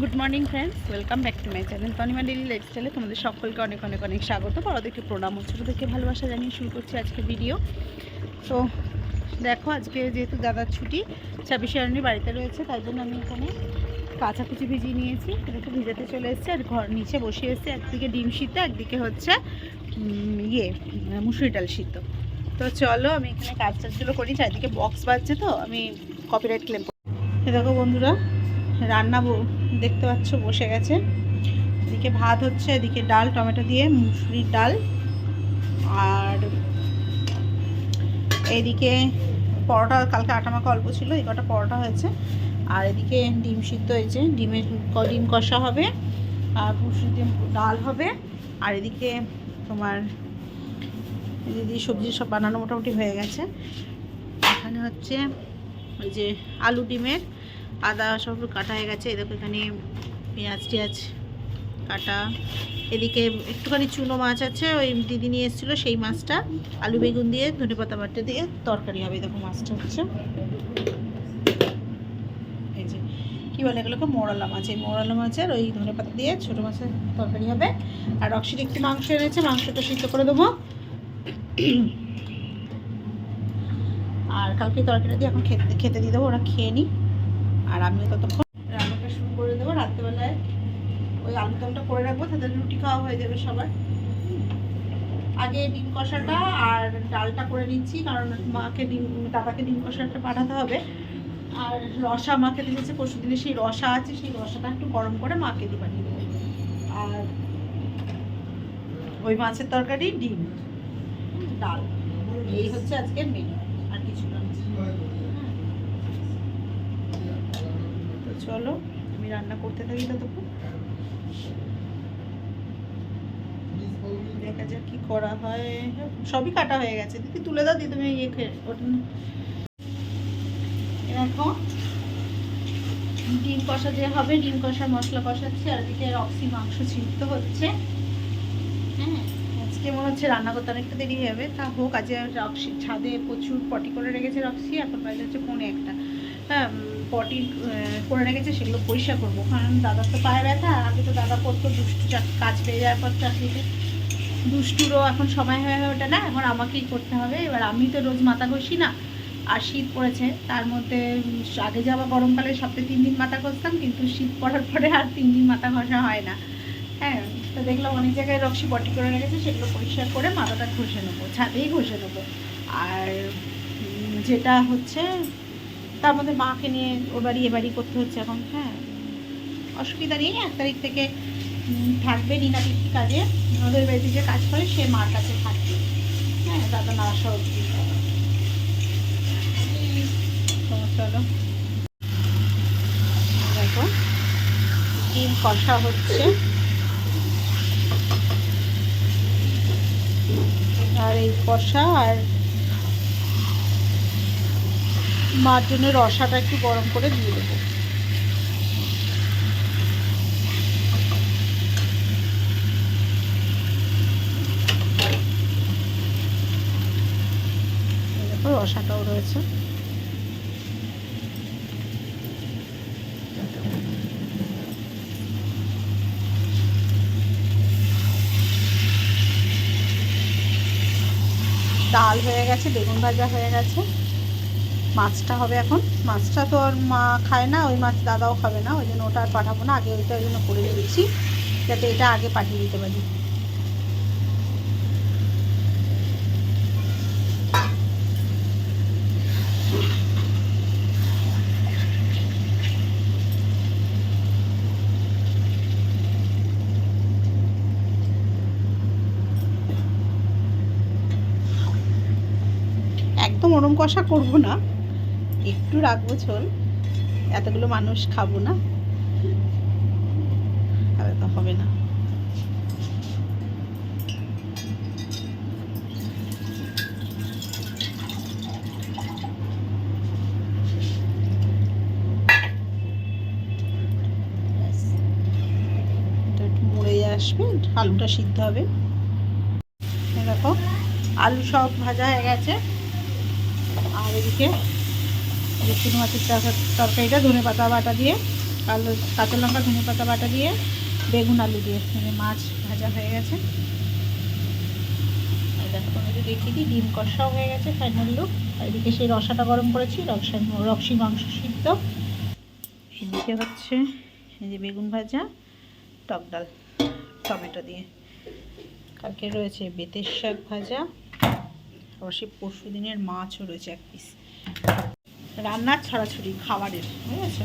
Good morning friends welcome back to my channel Tanima daily লাইফস্টাইলে তোমাদের সকলকে অনেক অনেক অনেক স্বাগত। বড়োদেরকে প্রণাম ও ছোটোদেরকে ভালোবাসা জানিয়ে শুরু করছি আজকে ভিডিও তো দেখো, আজকে যেহেতু দাদার ছুটি ছাব্বিশে জানুয়ারি বাড়িতে রয়েছে, তাই জন্য আমি এখানে কাঁচাকুচি ভিজিয়ে নিয়েছি। একটু ভিজাতে চলে এসেছি আর ঘর নিচে বসে এসেছি। একদিকে ডিম সিদ্ধ, একদিকে হচ্ছে ইয়ে মুসুরি ডাল সিদ্ধ। তো চলো, আমি এখানে কাজ টাজগুলো করি, চারিদিকে বক্স বাজছে তো, আমি কপিরাইট ক্লেম দেখো বন্ধুরা রান্না দেখতে পাচ্ছ, বসে গেছে। এদিকে ভাত হচ্ছে, এদিকে ডাল, টমেটো দিয়ে মুসুরির ডাল। আর এইদিকে পরোটা, কালকে আটা মাখা অল্প ছিল, এই কটা পরোটা হয়েছে। আর এদিকে ডিম সিদ্ধ হয়েছে ডিমের ডিম কষা হবে, আর মুসুরি ডিম ডাল হবে। আর এদিকে তোমার এদিকে সবজি সব বানানো মোটামুটি হয়ে গেছে। এখানে হচ্ছে ওই যে আলু ডিমের আদা সব কাটা হয়ে গেছে। এদিকে এখানে পেঁয়াজ, টিয়াজ কাটা। এদিকে একটুখানি চুনো মাছ আছে, ওই দিদি নিয়ে এসেছিল সেই মাছটা। আলু বেগুন দিয়ে, ধনে পাতা বাটা দিয়ে তরকারি হবে দেখো মাছটা হচ্ছে। এই যে, কী বলে এগুলোকে? মোড়ালা মাছ। এই মোড়ালা মাছের ওই ধনে পাতা দিয়ে ছোটো মাছের তরকারি হবে। আর রক্সির একটু মাংস এনেছে, মাংসটা সিদ্ধ করে দেবো। আর কালকে তরকারিটা দিয়ে এখন খেতে খেতে দিয়ে দেবো, ওরা খেয়ে নিই আর আমিও ততক্ষণ রান্নাটা শুরু করে দেবো। রাত্রেবেলায় ওই আলু দমটা করে রাখব তাদের রুটি খাওয়া হয়ে যাবে সবার। আগে ডিম কষাটা আর ডালটা করে নিচ্ছি, কারণ মাকে ডিম, দাদাকে ডিম কষাটা পাঠাতে হবে। আর রসা মাকে দিয়েছে, পরশু দিনে সেই রসা আছে, সেই রসাটা একটু গরম করে মাকে দিয়ে পাঠিয়ে দেবো। আর ওই মাছের তরকারি ডিম, ডাল। এই হচ্ছে আজকের মেনু আর কিছু না তো চলো, আমি রান্না করতে থাকি ততক্ষণ। দেখা যাক কি করা হয়। সবই কাটা হয়ে গেছে। দিদি, তুলে দাও, দিদি, তুমি ইয়ে দেখো ডিম কষা যে হবে, ডিম কষার মশলা কষাচ্ছি, আর এদিকে রক্সি মাংস ছিদ্দ হচ্ছে। হ্যাঁ আজকে মনে হচ্ছে রান্না করতে অনেকটা দেরি হবে। তা হোক আজকে রক্সি ছাদে প্রচুর পটি করে রেখেছে রক্সি এখন বাজে হচ্ছে পৌনে একটা। হ্যাঁ পটি করে রেখেছে, সেগুলো পরিষ্কার করব। কারণ দাদার তো পায়ে ব্যথা, আগে তো দাদা করতো দুষ্টু কাজ পেয়ে যাওয়ার পর চাকরিতে। দুষ্টুরও এখন সময় হয়ে ওঠে না, এখন আমাকেই করতে হবে। এবার আমি তো রোজ মাথা ঘষি না, আর শীত পড়েছে। তার মধ্যে আগে যাওয়া গরমকালে সপ্তাহে তিন দিন মাথা ঘষতাম, কিন্তু শীত পড়ার পরে আর তিন দিন মাথা ঘষা হয় না। হ্যাঁ তো দেখলাম অনেক জায়গায় রক্সি পটি করে রেখেছে, সেগুলো পরিষ্কার করে মাথাটা ঘষে নেব, ছাদেই ঘষে নেব। আর যেটা হচ্ছে তার মধ্যে মাকে নিয়ে ও বাড়ি, এ বাড়ি করতে হচ্ছে এখন হ্যাঁ। অসুবিধা নেই, এক তারিখ থেকে থাকবে রিনা পিসি কাজে। ওদের বাড়িতে যে কাজ করে, সে মার কাছে থাকবে হ্যাঁ দাদা না আসা অবধি। সমস্যা হলো দেখো কষা হচ্ছে। আর এই কষা আর মার রসাটা একটু গরম করে দিয়ে দেবো। রসাটাও রয়েছে। ডাল হয়ে গেছে, বেগুন ভাজা হয়ে গেছে। মাছটা হবে এখন। মাছটা তো আর মা খায় না, ওই মাছ দাদাও খাবে না, ওই জন্য ওটা আর পাঠাবো না, আগে ওইটা ওই জন্য করে দিচ্ছি, যাতে এটা আগে পাঠিয়ে দিতে পারি। একদম ওরম কষা করব না। একটু রাখব ঝোল। এতগুলো মানুষ খাব না। তো হবে না। আসবে আলুটা সিদ্ধ হবে। দেখো, আলু সব ভাজা হয়ে গেছে। আর এদিকে রসুন মাছের তরকারিটা, ধনে পাতা বাটা দিয়ে, কালো, কাঁচা লঙ্কা, ধনে পাতা বাটা দিয়ে, বেগুন, আলু দিয়ে। মানে মাছ ভাজা হয়ে গেছে। আর দেখো দেখিয়ে দিই, ডিম কষাও হয়ে গেছে ফাইনাল লুক আর এদিকে সেই রসাটা গরম করেছি, রক্সা, রক্সি মাংস সিদ্ধ। এদিকে হচ্ছে এই যে বেগুন ভাজা, টক ডাল, টমেটো দিয়ে। কালকে রয়েছে বেতের শাক ভাজা। সেই পরশু দিনের মাছও রয়েছে এক পিস রান্নার ছড়াছড়ি খাবারের বুঝেছ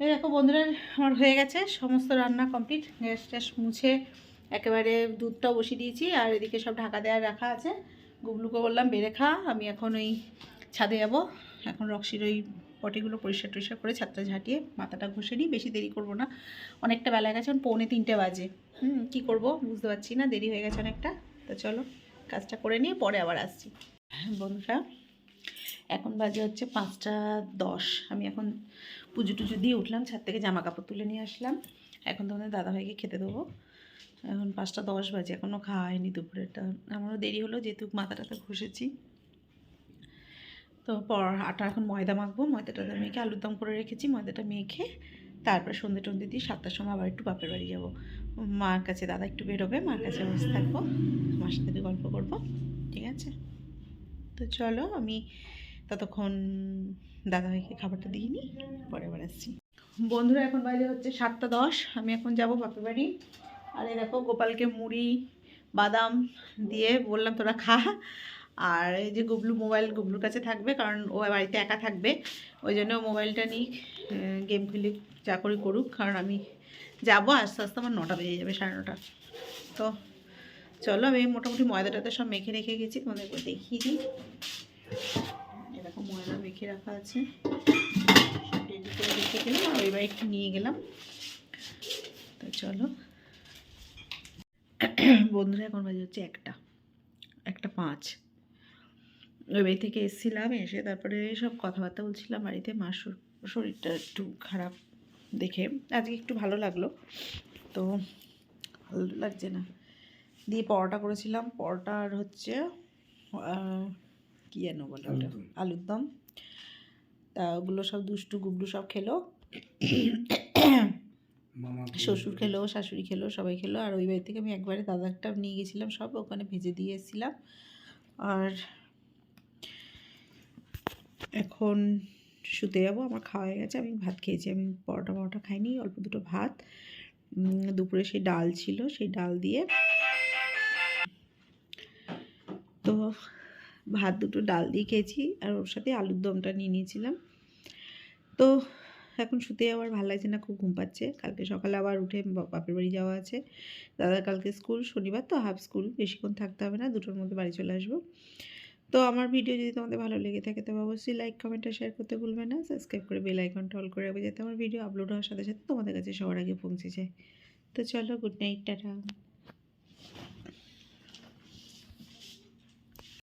এই দেখো বন্ধুরা, আমার হয়ে গেছে। সমস্ত রান্না কমপ্লিট গ্যাস ট্যাস মুছে একেবারে দুধটাও বসিয়ে দিয়েছি, আর এদিকে সব ঢাকা দেওয়া রাখা আছে। গুবলুকে বললাম, বেড়ে খা, আমি এখন ওই ছাদে যাব। এখন রক্সির ওই পটিগুলো পরিষ্কার টরিষ্কার করে ছাদটা ঝাঁটিয়ে মাথাটা ঘষে নিই। বেশি দেরি করব না। অনেকটা বেলা গেছে, এখন পৌনে তিনটে বাজে। হুম, কী করব বুঝতে পারছি না, দেরি হয়ে গেছে অনেকটা। তো চলো, কাজটা করে নিয়ে পরে আবার আসছি। বন্ধুরা এখন বাজে হচ্ছে পাঁচটা দশ। আমি এখন পুজো টুজো দিয়ে উঠলাম, ছাদ থেকে জামা কাপড় তুলে নিয়ে আসলাম। এখন তোমাদের দাদাভাইকে খেতে দেবো। এখন পাঁচটা দশ বাজে এখনও খাওয়া হয়নি দুপুরেরটা। আমারও দেরি হলো, যেহেতু মাথা টাথা ঘষেছি। তো পর আটা এখন ময়দা মাখবো, ময়দাটা মেখে আলুর দম করে রেখেছি, ময়দাটা মেখে তারপর সন্ধে টন্ধে দিয়ে সাতটার সময় আবার একটু বাপের বাড়ি যাব। মার কাছে, দাদা একটু বেরোবে, মার কাছে বসে থাকব, মার সাথে গল্প করব, ঠিক আছে? তো চলো আমি ততক্ষণ দাদাভাইকে খাবারটা দিয়ে নিই পরে আবার আসছি। বন্ধুরা, এখন বাইরে হচ্ছে সাতটা দশ, আমি এখন যাব বাপের বাড়ি। আর এই দেখো, গোপালকে মুড়ি, বাদাম দিয়ে বললাম, তোরা খা। আর এই যে গুবলু মোবাইল গুবলুর কাছে থাকবে, কারণ ও বাড়িতে একা থাকবে। ওই জন্য মোবাইলটা নিই গেম খেলি, যা করি করুক, কারণ আমি যাব, আস্তে আস্তে আমার নটা বেজে যাবে, সাড়ে নটা। তো চলো, আমি মোটামুটি ময়দাটাতে সব মেখে রেখে গেছি তোমাদের দেখিয়ে দিই। এরকম ময়দা মেখে রাখা আছে। রেডি করে রেখে গেলাম আর এবার একটু নিয়ে গেলাম। তো চলো। বন্ধুরা, এখন বাজে হচ্ছে একটা। একটা পাঁচ। ওই বাড়ি থেকে এসেছিলাম, এসে তারপরে সব কথাবার্তা বলছিলাম, বাড়িতে মার শরীরটা একটু খারাপ দেখে। আজকে একটু ভালো লাগল। তো ভালো লাগছে না। দিয়ে পরোটা করেছিলাম। পরোটার হচ্ছে কি যেন বলে ওটা? আলুর দম তা ওগুলো সব দুষ্টু গুবলু সব খেলো। শ্বশুর খেলো শাশুড়ি খেলো সবাই খেলো। আর ওই বাড়ি থেকে আমি একবারে দাদারটা নিয়ে গেছিলাম সব ওখানে ভেজে দিয়ে এসেছিলাম। আর এখন শুতে যাব আমার খাওয়া হয়ে গেছে। আমি ভাত খেয়েছি আমি পরোটা পরোটা খাইনি অল্প দুটো ভাত। দুপুরে সেই ডাল ছিল সেই ডাল দিয়ে। তো ভাত দুটো ডাল দিয়ে খেয়েছি আর ওর সাথে আলুর দমটা নিয়ে নিয়েছিলাম। তো এখন শুতে আবার ভালো লাগছে না, খুব ঘুম পাচ্ছে। কালকে সকালে আবার উঠে বাপের বাড়ি যাওয়া আছে। দাদা কালকে স্কুল, শনিবার তো হাফ স্কুল, বেশিক্ষণ থাকতে হবে না, দুটোর মধ্যে বাড়ি চলে আসব। তো আমার ভিডিও যদি তোমাদের ভালো লেগে থাকে, তবে অবশ্যই লাইক কমেন্ট আর শেয়ার করতে ভুলবে না। সাবস্ক্রাইব করে বেল আইকনটা অল করে রাখবে, যাতে আমার ভিডিও আপলোড হওয়ার সাথে সাথে তোমাদের কাছে সবার আগে পৌঁছে যায়। তো চলো গুড নাইট টাটা।